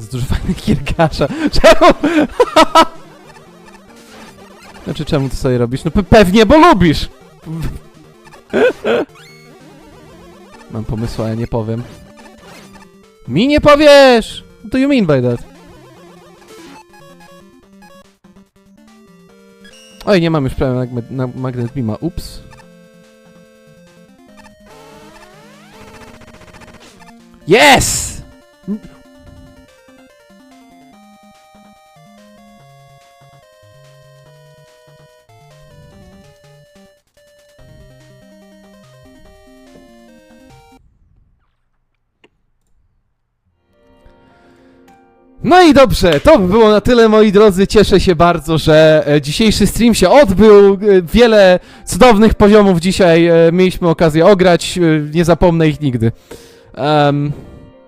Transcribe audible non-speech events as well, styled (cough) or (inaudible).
Fajnych kirkasza. (laughs) Czemu? (laughs) Znaczy, czemu ty sobie robisz? No pe pewnie, bo lubisz! (laughs) Mam pomysł, ale nie powiem. Mi nie powiesz! What do you mean by that? Oj, nie mam już prawa na, na magnet Bima. Ups. Yes! No i dobrze, to by było na tyle moi drodzy. Cieszę się bardzo, że e, dzisiejszy stream się odbył. E, Wiele cudownych poziomów dzisiaj e, mieliśmy okazję ograć. Nie zapomnę ich nigdy. Em,